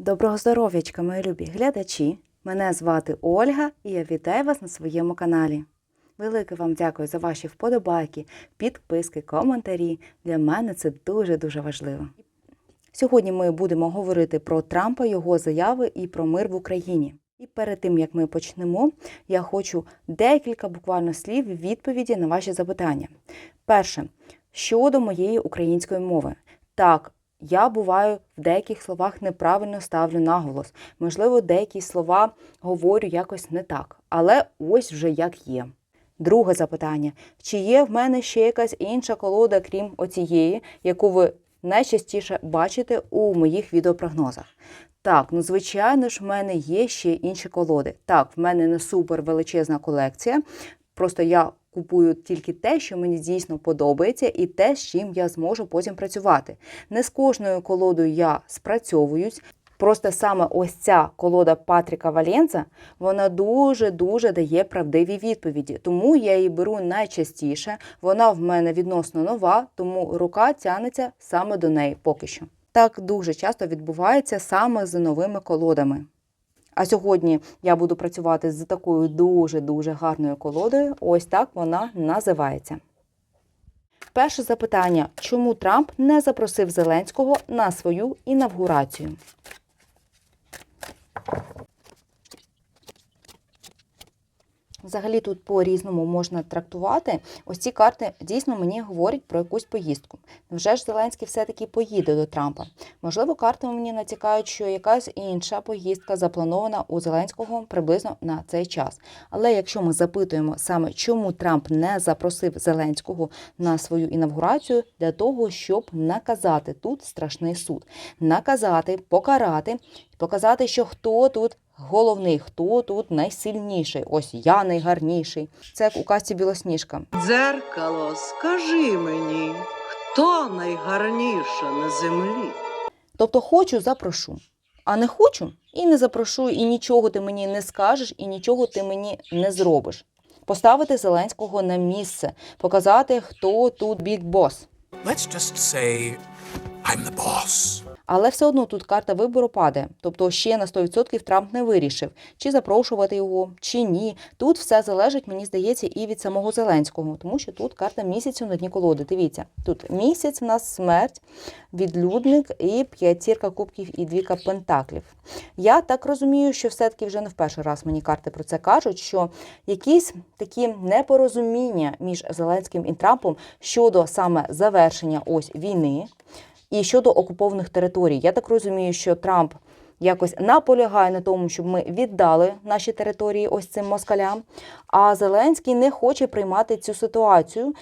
Доброго здоров'ячка, мої любі глядачі! Мене звати Ольга і я вітаю вас на своєму каналі. Велике вам дякую за ваші вподобайки, підписки, коментарі. Для мене це дуже-дуже важливо. Сьогодні ми будемо говорити про Трампа, його заяви і про мир в Україні. І перед тим як ми почнемо, я хочу декілька буквально слів відповіді на ваші запитання. Перше, щодо моєї української мови. Так, я буваю в деяких словах неправильно ставлю наголос. Можливо, деякі слова говорю якось не так, але ось вже як є. Друге запитання: чи є в мене ще якась інша колода, крім оцієї, яку ви найчастіше бачите у моїх відеопрогнозах? Так, ну звичайно ж, в мене є ще інші колоди. Так, в мене не супер величезна колекція. Просто я купую тільки те, що мені дійсно подобається, і те, з чим я зможу потім працювати. Не з кожною колодою я спрацьовуюсь. Просто саме ось ця колода Патріка Валенца, вона дуже-дуже дає правдиві відповіді. Тому я її беру найчастіше. Вона в мене відносно нова, тому рука тягнеться саме до неї поки що. Так дуже часто відбувається саме з новими колодами. А сьогодні я буду працювати з такою дуже-дуже гарною колодою. Ось так вона називається. Перше запитання: чому Трамп не запросив Зеленського на свою інавгурацію? Взагалі тут по-різному можна трактувати. Ось ці карти дійсно мені говорять про якусь поїздку. Невже ж Зеленський все-таки поїде до Трампа? Можливо, карти мені натякають, що якась інша поїздка запланована у Зеленського приблизно на цей час. Але якщо ми запитуємо саме, чому Трамп не запросив Зеленського на свою інавгурацію, для того, щоб наказати тут страшний суд, наказати, покарати, показати, що хто тут головний, хто тут найсильніший. Ось я найгарніший. Це як у казці Білосніжка. Дзеркало, скажи мені, хто найгарніша на землі? Тобто хочу, запрошу. А не хочу і не запрошу, і нічого ти мені не скажеш, і нічого ти мені не зробиш. Поставити Зеленського на місце, показати, хто тут бік бос. Let's just say I'm the boss. Але все одно тут карта вибору падає. Тобто ще на 100% Трамп не вирішив, чи запрошувати його, чи ні. Тут все залежить, мені здається, і від самого Зеленського, тому що тут карта місяцю на дні колоди. Дивіться, тут місяць в нас смерть, відлюдник і п'ятірка кубків і двіка пентаклів. Я так розумію, що все-таки вже не в перший раз мені карти про це кажуть, що якісь такі непорозуміння між Зеленським і Трампом щодо саме завершення ось війни. І щодо окупованих територій, я так розумію, що Трамп якось наполягає на тому, щоб ми віддали наші території ось цим москалям. А Зеленський не хоче приймати цю ситуацію.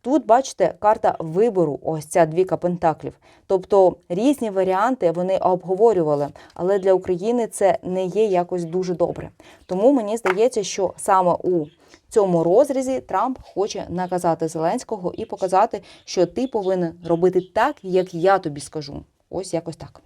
Тут, бачите, карта вибору, ось ця двіка пентаклів. Тобто різні варіанти вони обговорювали, але для України це не є якось дуже добре. Тому мені здається, що саме у цьому розрізі Трамп хоче наказати Зеленського і показати, що ти повинен робити так, як я тобі скажу. Ось якось так.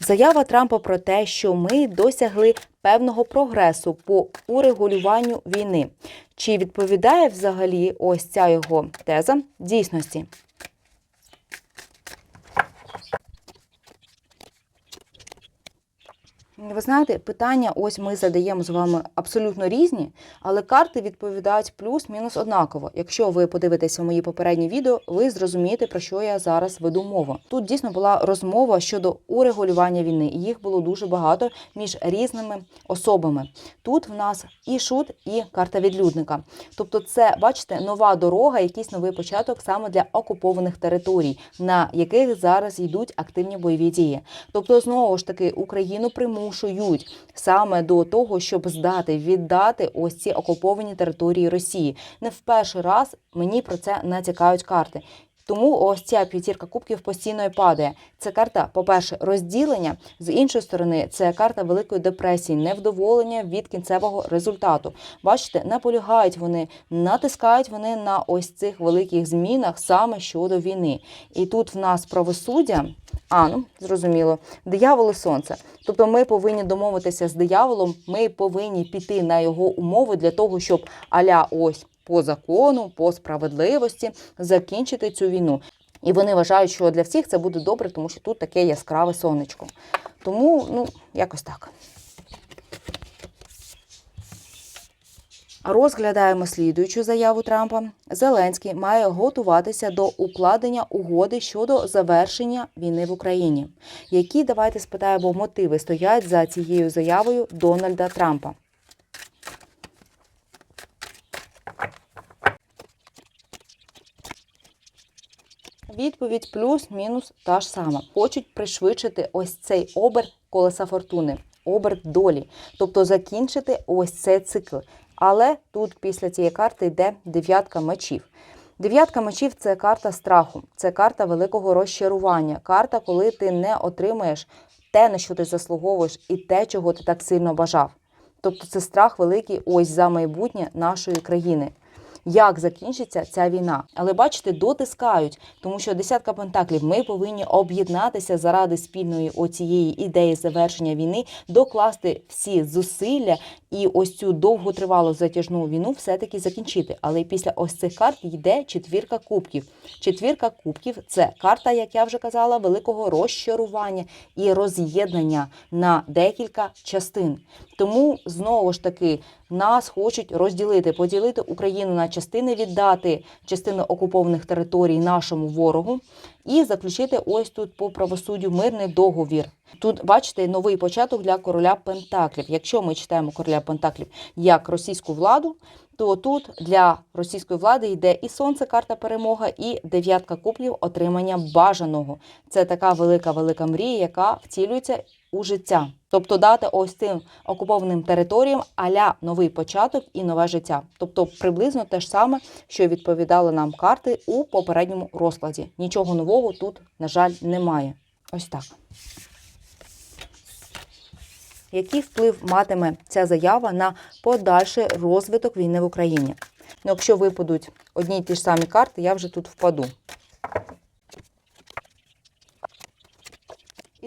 Заява Трампа про те, що ми досягли певного прогресу по урегулюванню війни. Чи відповідає взагалі ось ця його теза дійсності? Ви знаєте, питання ось ми задаємо з вами абсолютно різні, але карти відповідають плюс-мінус однаково. Якщо ви подивитеся мої попередні відео, ви зрозумієте, про що я зараз веду мову. Тут дійсно була розмова щодо урегулювання війни, їх було дуже багато між різними особами. Тут в нас і шут, і карта відлюдника. Тобто, це, бачите, нова дорога, якийсь новий початок саме для окупованих територій, на яких зараз йдуть активні бойові дії. Тобто, знову ж таки, Україну примушують саме до того, щоб здати, віддати ось ці окуповані території Росії. Не в перший раз мені про це натякають карти. Тому ось ця п'ятірка кубків постійно і падає. Це карта, по-перше, розділення. З іншої сторони, це карта великої депресії, невдоволення від кінцевого результату. Бачите, наполягають вони, натискають вони на ось цих великих змінах саме щодо війни. І тут в нас правосуддя. А, ну зрозуміло, диявол і сонце. Тобто ми повинні домовитися з дияволом, ми повинні піти на його умови для того, щоб аля ось по закону, по справедливості закінчити цю війну. І вони вважають, що для всіх це буде добре, тому що тут таке яскраве сонечко. Тому, ну, якось так. Розглядаємо слідуючу заяву Трампа. Зеленський має готуватися до укладення угоди щодо завершення війни в Україні. Які давайте спитаємо мотиви стоять за цією заявою Дональда Трампа. Відповідь плюс-мінус та ж сама. Хочуть пришвидшити ось цей оберт колеса фортуни, оберт долі, тобто закінчити ось цей цикл. Але тут після цієї карти йде дев'ятка мечів. Дев'ятка мечів це карта страху, це карта великого розчарування, карта, коли ти не отримаєш те, на що ти заслуговуєш, і те, чого ти так сильно бажав. Тобто це страх великий ось за майбутнє нашої країни. Як закінчиться ця війна? Але бачите, дотискають, тому що десятка пентаклів ми повинні об'єднатися заради спільної оцієї ідеї завершення війни, докласти всі зусилля і ось цю довготривалу затяжну війну все-таки закінчити. Але після ось цих карт йде четвірка кубків. Четвірка кубків це карта, як я вже казала, великого розчарування і роз'єднання на декілька частин. Тому знову ж таки нас хочуть розділити, поділити Україну на частини, віддати частини окупованих територій нашому ворогу і заключити ось тут по правосуддю мирний договір. Тут бачите новий початок для короля Пентаклів. Якщо ми читаємо короля Пентаклів як російську владу, то тут для російської влади йде і сонце, карта перемога, і дев'ятка куплів отримання бажаного. Це така велика велика мрія, яка втілюється у життя. Тобто дати ось цим окупованим територіям аля новий початок і нове життя. Тобто приблизно те ж саме, що відповідали нам карти у попередньому розкладі. Нічого нового тут, на жаль, немає. Ось так. Який вплив матиме ця заява на подальший розвиток війни в Україні? Ну, якщо випадуть одні й ті ж самі карти, я вже тут впаду.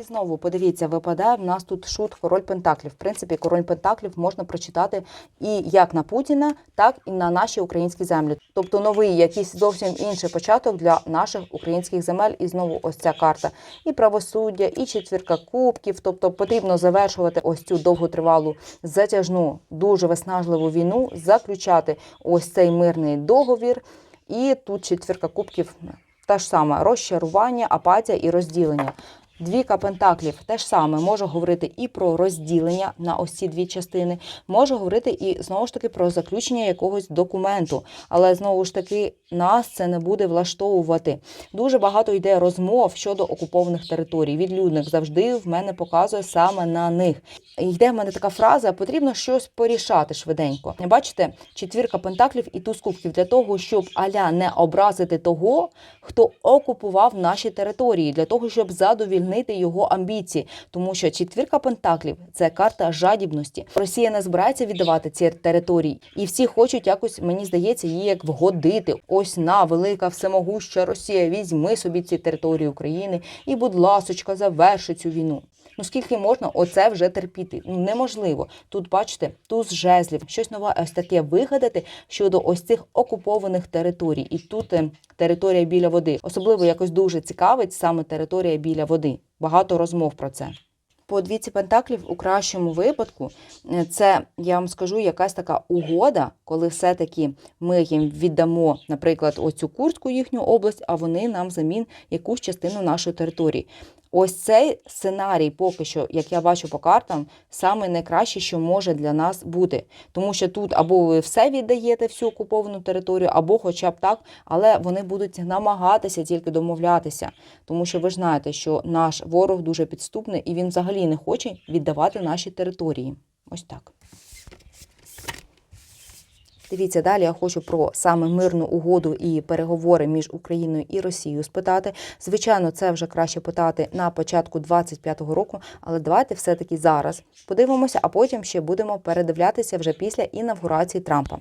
Знову подивіться, випадає в нас тут шут король Пентаклів. В принципі, король Пентаклів можна прочитати і як на Путіна, так і на наші українські землі. Тобто новий якийсь зовсім інший початок для наших українських земель. І знову ось ця карта. І правосуддя, і четвірка кубків. Тобто потрібно завершувати ось цю довготривалу затяжну, дуже виснажливу війну, заключати ось цей мирний договір. І тут четвірка кубків. Та ж сама розчарування, апатія і розділення. Двійка пентаклів теж саме може говорити і про розділення на ось ці дві частини, може говорити і знову ж таки про заключення якогось документу. Але знову ж таки нас це не буде влаштовувати. Дуже багато йде розмов щодо окупованих територій. Відлюдник завжди в мене показує саме на них. Йде в мене така фраза: потрібно щось порішати швиденько. Бачите, четвірка пентаклів і туз кубків для того, щоб аля не образити того, хто окупував наші території, для того, щоб задовільнити його амбіції, тому що четвірка пентаклів це карта жадібності. Росія не збирається віддавати ці території, і всі хочуть якось, мені здається, її як вгодити. Ось на велика всемогуща Росія. Візьми собі ці території України і, будь ласочка, заверши цю війну. Ну скільки можна оце вже терпіти? Ну неможливо. Тут бачите, туз жезлів, щось нове ось таке вигадати щодо ось цих окупованих територій. І тут е, територія біля води. Особливо якось дуже цікавить саме територія біля води. Багато розмов про це. По двійці пентаклів у кращому випадку е, це я вам скажу якась така угода, коли все-таки ми їм віддамо, наприклад, оцю Курську їхню область, а вони нам замін якусь частину нашої території. Ось цей сценарій, поки що, як я бачу по картам, саме найкраще, що може для нас бути. Тому що тут або ви все віддаєте всю окуповану територію, або хоча б так, але вони будуть намагатися тільки домовлятися. Тому що ви ж знаєте, що наш ворог дуже підступний і він взагалі не хоче віддавати наші території. Ось так. Дивіться, далі я хочу про саме мирну угоду і переговори між Україною і Росією спитати. Звичайно, це вже краще питати на початку 25-го року, але давайте все-таки зараз подивимося, а потім ще будемо передивлятися вже після інавгурації Трампа.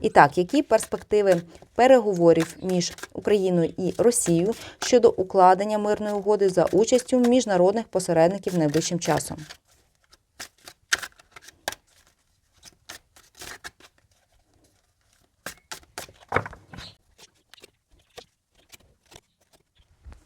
І так, які перспективи переговорів між Україною і Росією щодо укладення мирної угоди за участю міжнародних посередників найближчим часом?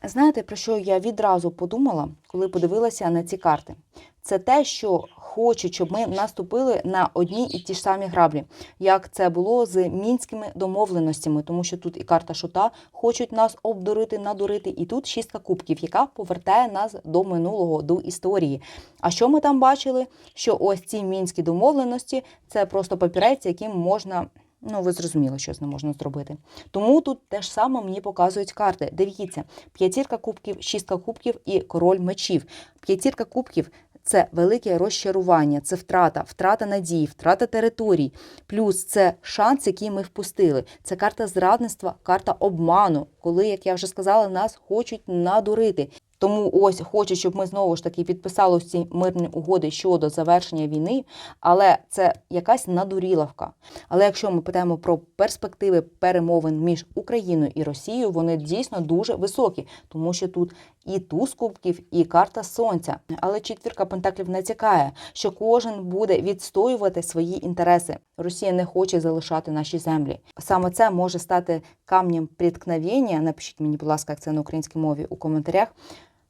Знаєте, про що я відразу подумала, коли подивилася на ці карти? Це те, що хочуть, щоб ми наступили на одні і ті ж самі граблі, як це було з мінськими домовленостями, тому що тут і карта шута хочуть нас обдурити, надурити, і тут шістка кубків, яка повертає нас до минулого, до історії. А що ми там бачили? Що ось ці мінські домовленості це просто папірець, яким можна. Ну, ви зрозуміли, що з ним можна зробити. Тому тут те ж саме мені показують карти. Дивіться, п'ятірка кубків, шістка кубків і король мечів. П'ятірка кубків це велике розчарування, це втрата, втрата надії, втрата територій. Плюс це шанс, який ми впустили. Це карта зрадництва, карта обману, коли, як я вже сказала, нас хочуть надурити. Тому ось хочуть, щоб ми знову ж таки підписали ці мирні угоди щодо завершення війни, але це якась надуріловка. Але якщо ми питаємо про перспективи перемовин між Україною і Росією, вони дійсно дуже високі, тому що тут і туз кубків, і карта сонця. Але четвірка пентаклів натякає, що кожен буде відстоювати свої інтереси. Росія не хоче залишати наші землі. Саме це може стати камнем приткновення. Напишіть мені, будь ласка, як це на українській мові у коментарях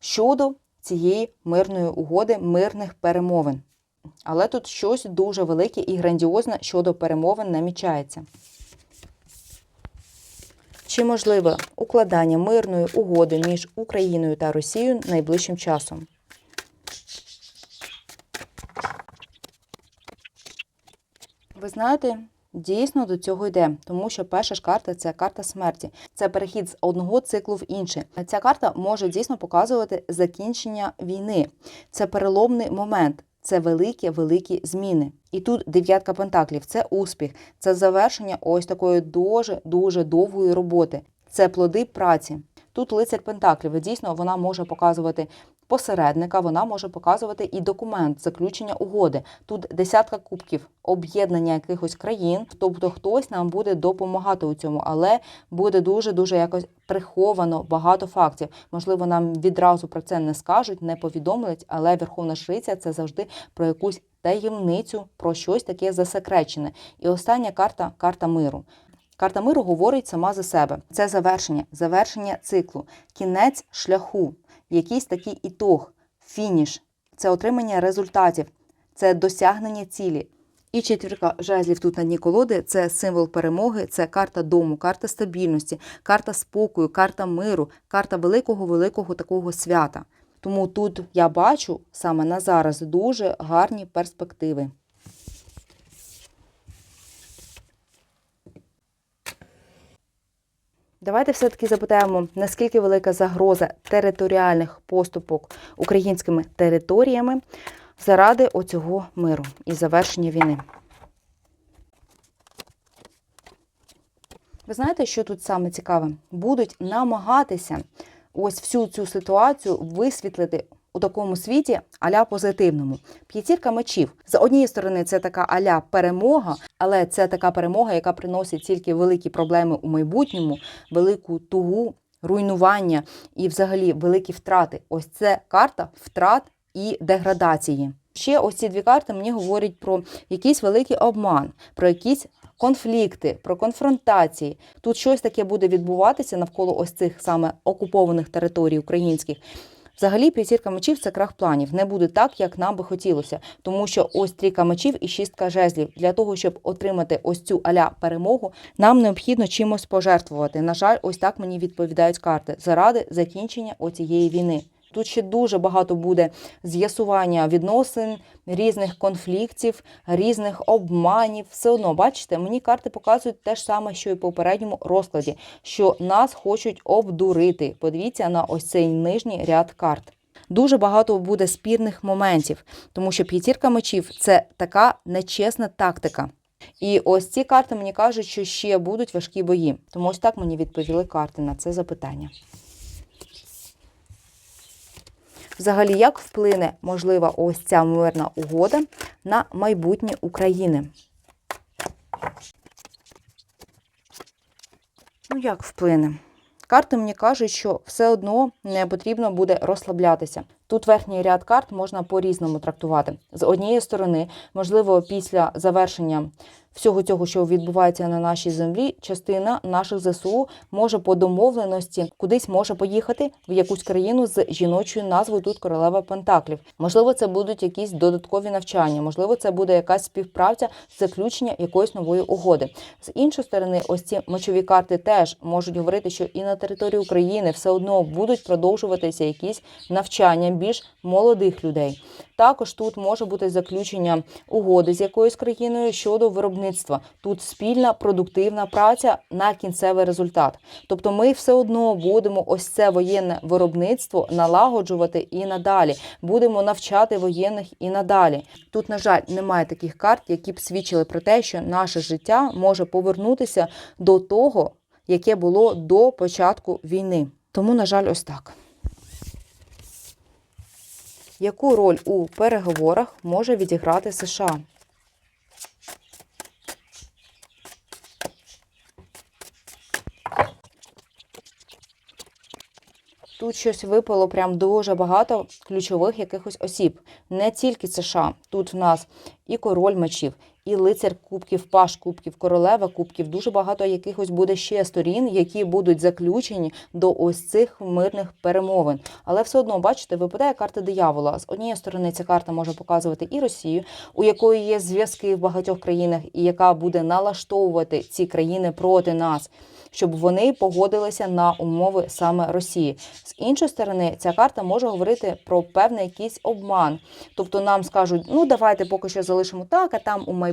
щодо цієї мирної угоди, мирних перемовин. Але тут щось дуже велике і грандіозне щодо перемовин намічається. Чи можливе укладання мирної угоди між Україною та Росією найближчим часом? Ви знаєте, дійсно до цього йде, тому що перша ж карта це карта смерті. Це перехід з одного циклу в інший. Ця карта може дійсно показувати закінчення війни. Це переломний момент. Це великі великі зміни. І тут дев'ятка пентаклів це успіх, це завершення ось такої дуже дуже довгої роботи. Це плоди праці. Тут лицар пентаклів. Дійсно, вона може показувати посередника, вона може показувати і документ заключення угоди. Тут десятка кубків, об'єднання якихось країн. Тобто хтось нам буде допомагати у цьому, але буде дуже дуже якось приховано багато фактів. Можливо, нам відразу про це не скажуть, не повідомлять, але Верховна Жриця це завжди про якусь таємницю, про щось таке засекречене. І остання карта карта миру. Карта миру говорить сама за себе. Це завершення, завершення циклу, кінець шляху, якийсь такий ітог, фініш, це отримання результатів, це досягнення цілі. І четвірка жезлів тут на дні колоди це символ перемоги, це карта дому, карта стабільності, карта спокою, карта миру, карта великого великого такого свята. Тому тут я бачу саме на зараз дуже гарні перспективи. Давайте все-таки запитаємо, наскільки велика загроза територіальних поступок українськими територіями заради оцього миру і завершення війни. Ви знаєте, що тут саме цікаве? Будуть намагатися ось всю цю ситуацію висвітлити у такому світі аля позитивному. П'ятірка мечів. З однієї сторони, це така аля перемога, але це така перемога, яка приносить тільки великі проблеми у майбутньому, велику тугу, руйнування і взагалі великі втрати. Ось це карта втрат і деградації. Ще ось ці дві карти мені говорять про якийсь великий обман, про якісь конфлікти, про конфронтації. Тут щось таке буде відбуватися навколо ось цих саме окупованих територій українських. Взагалі, п'ятірка мечів це крах планів. Не буде так, як нам би хотілося, тому що ось трійка мечів і шістка жезлів. Для того, щоб отримати ось цю аля перемогу, нам необхідно чимось пожертвувати. На жаль, ось так мені відповідають карти заради закінчення оцієї війни. Тут ще дуже багато буде з'ясування відносин, різних конфліктів, різних обманів. Все одно, бачите, мені карти показують те ж саме, що і в попередньому розкладі, що нас хочуть обдурити. Подивіться на ось цей нижній ряд карт. Дуже багато буде спірних моментів, тому що п'ятірка мечів це така нечесна тактика. І ось ці карти мені кажуть, що ще будуть важкі бої. Тому ось так мені відповіли карти на це запитання. Взагалі, як вплине можлива ось ця мирна угода на майбутнє України? Ну, як вплине? Карти мені кажуть, що все одно не потрібно буде розслаблятися. Тут верхній ряд карт можна по-різному трактувати. З однієї сторони, можливо, після завершення всього цього, що відбувається на нашій землі, частина наших ЗСУ може по домовленості кудись може поїхати в якусь країну з жіночою назвою тут королева Пентаклів. Можливо, це будуть якісь додаткові навчання, можливо, це буде якась співпраця заключення якоїсь нової угоди. З іншої сторони, ось ці мечові карти теж можуть говорити, що і на території України все одно будуть продовжуватися якісь навчання більш молодих людей. Також тут може бути заключення угоди з якоюсь країною щодо виробництва. Тут спільна продуктивна праця на кінцевий результат. Тобто, ми все одно будемо ось це воєнне виробництво налагоджувати і надалі. Будемо навчати воєнних і надалі. Тут, на жаль, немає таких карт, які б свідчили про те, що наше життя може повернутися до того, яке було до початку війни. Тому, на жаль, ось так. Яку роль у переговорах може відіграти США? Тут щось випало прям дуже багато ключових якихось осіб. Не тільки США. Тут в нас і король мечів, і лицар кубків, паш кубків, королева кубків. Дуже багато якихось буде ще сторін, які будуть заключені до ось цих мирних перемовин. Але все одно, бачите, випадає карта диявола. З однієї сторони, ця карта може показувати і Росію, у якої є зв'язки в багатьох країнах, і яка буде налаштовувати ці країни проти нас. Щоб вони погодилися на умови саме Росії. З іншої сторони, ця карта може говорити про певний якийсь обман. Тобто нам скажуть, ну давайте поки що залишимо так, а там у майбутньому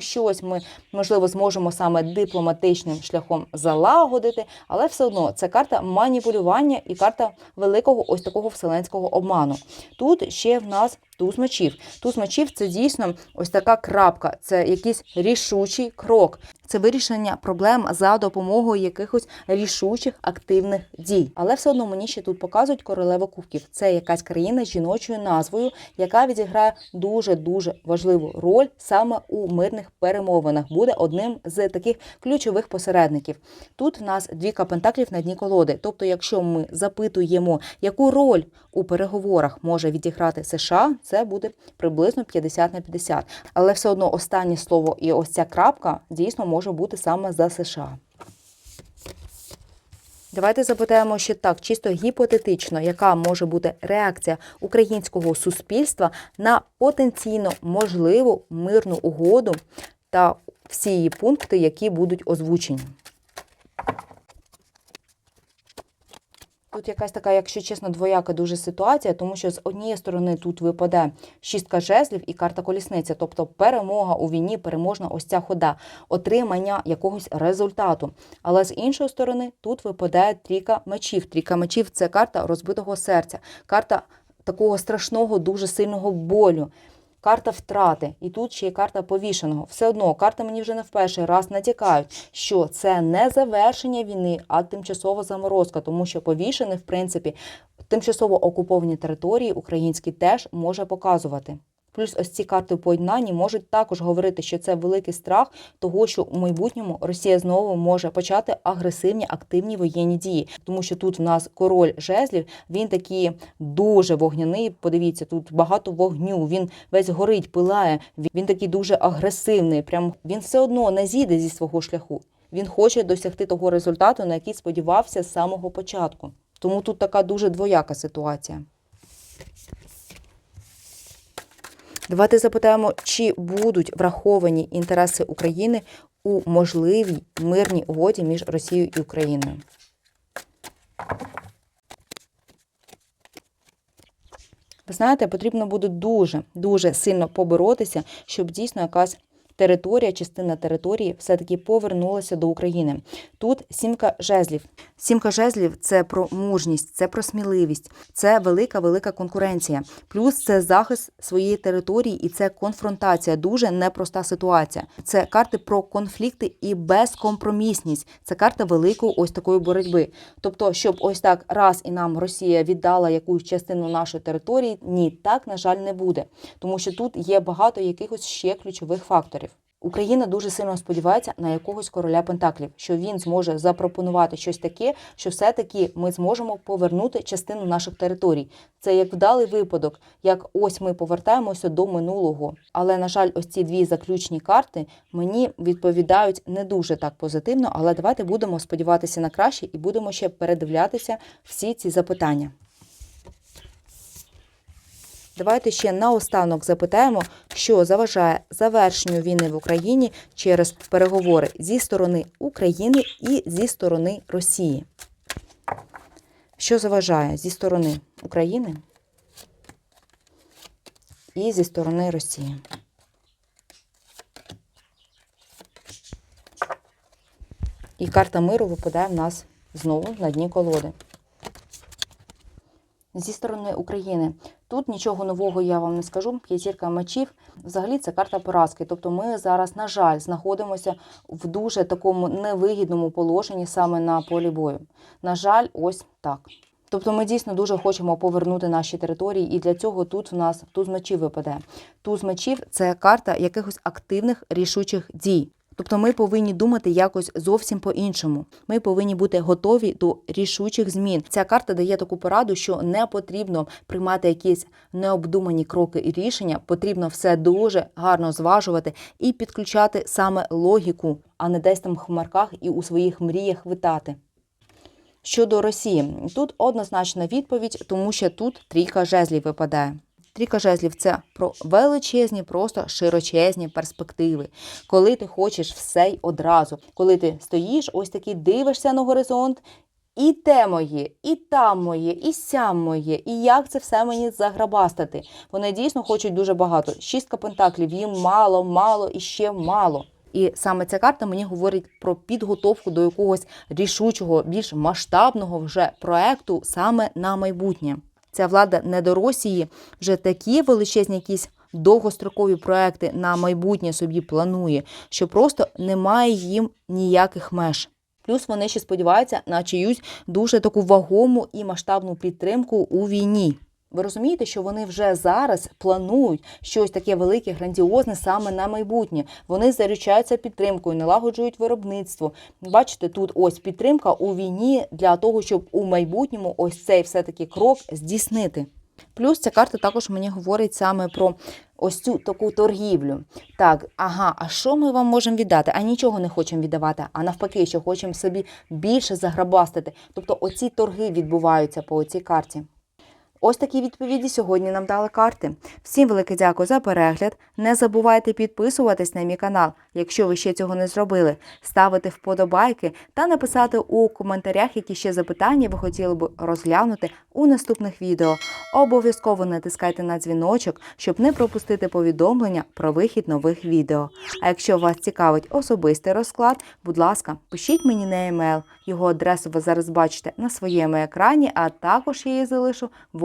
щось ми можливо зможемо саме дипломатичним шляхом залагодити, але все одно це карта маніпулювання і карта великого ось такого вселенського обману. Тут ще в нас. Туз мечів. Туз мечів це дійсно ось така крапка, це якийсь рішучий крок. Це вирішення проблем за допомогою якихось рішучих активних дій. Але все одно мені ще тут показують королеву кубків. Це якась країна з жіночою назвою, яка відіграє дуже дуже важливу роль саме у мирних перемовинах. Буде одним з таких ключових посередників. Тут в нас двійка пентаклів на дні колоди. Тобто, якщо ми запитуємо, яку роль у переговорах може відіграти США, це буде приблизно 50 на 50. Але все одно останнє слово і ось ця крапка дійсно може бути саме за США. Давайте запитаємо ще так, чисто гіпотетично, яка може бути реакція українського суспільства на потенційно можливу мирну угоду та всі її пункти, які будуть озвучені. Тут якась така, якщо чесно, двояка дуже ситуація, тому що з однієї сторони тут випаде шістка жезлів і карта колісниця, тобто перемога у війні, переможна ось ця хода, отримання якогось результату. Але з іншої сторони, тут випадає трійка мечів. Трійка мечів це карта розбитого серця, карта такого страшного, дуже сильного болю. Карта втрати, і тут ще є карта повішеного. Все одно карта мені вже не в перший раз натякають, що це не завершення війни, а тимчасова заморозка, тому що повішений, в принципі, тимчасово окуповані території українські теж може показувати. Плюс ось ці карти в поєднанні можуть також говорити, що це великий страх того, що у майбутньому Росія знову може почати агресивні активні воєнні дії, тому що тут в нас король жезлів, він такий дуже вогняний. Подивіться, тут багато вогню. Він весь горить, пилає. Він такий дуже агресивний. Прям він все одно не зійде зі свого шляху. Він хоче досягти того результату, на який сподівався з самого початку. Тому тут така дуже двояка ситуація. Давайте запитаємо, чи будуть враховані інтереси України у можливій мирній угоді між Росією і Україною. Ви знаєте, потрібно буде дуже дуже сильно поборотися, щоб дійсно якась територія, частина території все-таки повернулася до України. Тут сімка жезлів. Сімка жезлів це про мужність, це про сміливість, це велика велика конкуренція. Плюс це захист своєї території і це конфронтація. Дуже непроста ситуація. Це карти про конфлікти і безкомпромісність. Це карта великої ось такої боротьби. Тобто, щоб ось так раз і нам Росія віддала якусь частину нашої території, ні, так на жаль не буде, тому що тут є багато якихось ще ключових факторів. Україна дуже сильно сподівається на якогось короля Пентаклів, що він зможе запропонувати щось таке, що все-таки ми зможемо повернути частину наших територій. Це як вдалий випадок, як ось ми повертаємося до минулого. Але на жаль, ось ці дві заключні карти мені відповідають не дуже так позитивно. Але давайте будемо сподіватися на краще і будемо ще передивлятися всі ці запитання. Давайте ще наостанок запитаємо, що заважає завершенню війни в Україні через переговори зі сторони України і зі сторони Росії. Що заважає зі сторони України і зі сторони Росії? І карта миру випадає в нас знову на дні колоди. Зі сторони України тут нічого нового я вам не скажу. П'ятірка мечів. Взагалі це карта поразки. Тобто ми зараз, на жаль, знаходимося в дуже такому невигідному положенні саме на полі бою. На жаль, ось так. Тобто ми дійсно дуже хочемо повернути наші території, і для цього тут в нас туз мечів випадає. Туз мечів це карта якихось активних рішучих дій. Тобто ми повинні думати якось зовсім по-іншому. Ми повинні бути готові до рішучих змін. Ця карта дає таку пораду, що не потрібно приймати якісь необдумані кроки і рішення. Потрібно все дуже гарно зважувати і підключати саме логіку, а не десь там в хмарках і у своїх мріях витати. Щодо Росії, тут однозначна відповідь, тому що тут трійка жезлів випадає. Трійка жезлів це про величезні, просто широчезні перспективи. Коли ти хочеш все й одразу, коли ти стоїш, ось такий дивишся на горизонт, і те моє, і там моє, і сям моє, і як це все мені заграбастати. Вони дійсно хочуть дуже багато. Шістка пентаклів, їм мало, мало і ще мало. І саме ця карта мені говорить про підготовку до якогось рішучого, більш масштабного вже проекту саме на майбутнє. Ця влада не до Росії вже такі величезні якісь довгострокові проекти на майбутнє собі планує, що просто немає їм ніяких меж. Плюс вони ще сподіваються на чиюсь дуже таку вагому і масштабну підтримку у війні. Ви розумієте, що вони вже зараз планують щось таке велике, грандіозне саме на майбутнє. Вони заручаються підтримкою, налагоджують виробництво. Бачите, тут ось підтримка у війні для того, щоб у майбутньому ось цей все-таки крок здійснити. Плюс ця карта також мені говорить саме про ось цю таку торгівлю. Так, ага, а що ми вам можемо віддати? А нічого не хочемо віддавати, а навпаки, що хочемо собі більше заграбастити. Тобто оці торги відбуваються по цій карті. Ось такі відповіді сьогодні нам дали карти. Всім велике дякую за перегляд. Не забувайте підписуватись на мій канал, якщо ви ще цього не зробили, ставити вподобайки та написати у коментарях, які ще запитання ви хотіли б розглянути у наступних відео. Обов'язково натискайте на дзвіночок, щоб не пропустити повідомлення про вихід нових відео. А якщо вас цікавить особистий розклад, будь ласка, пишіть мені на емейл. Його адресу ви зараз бачите на своєму екрані, а також я її залишу в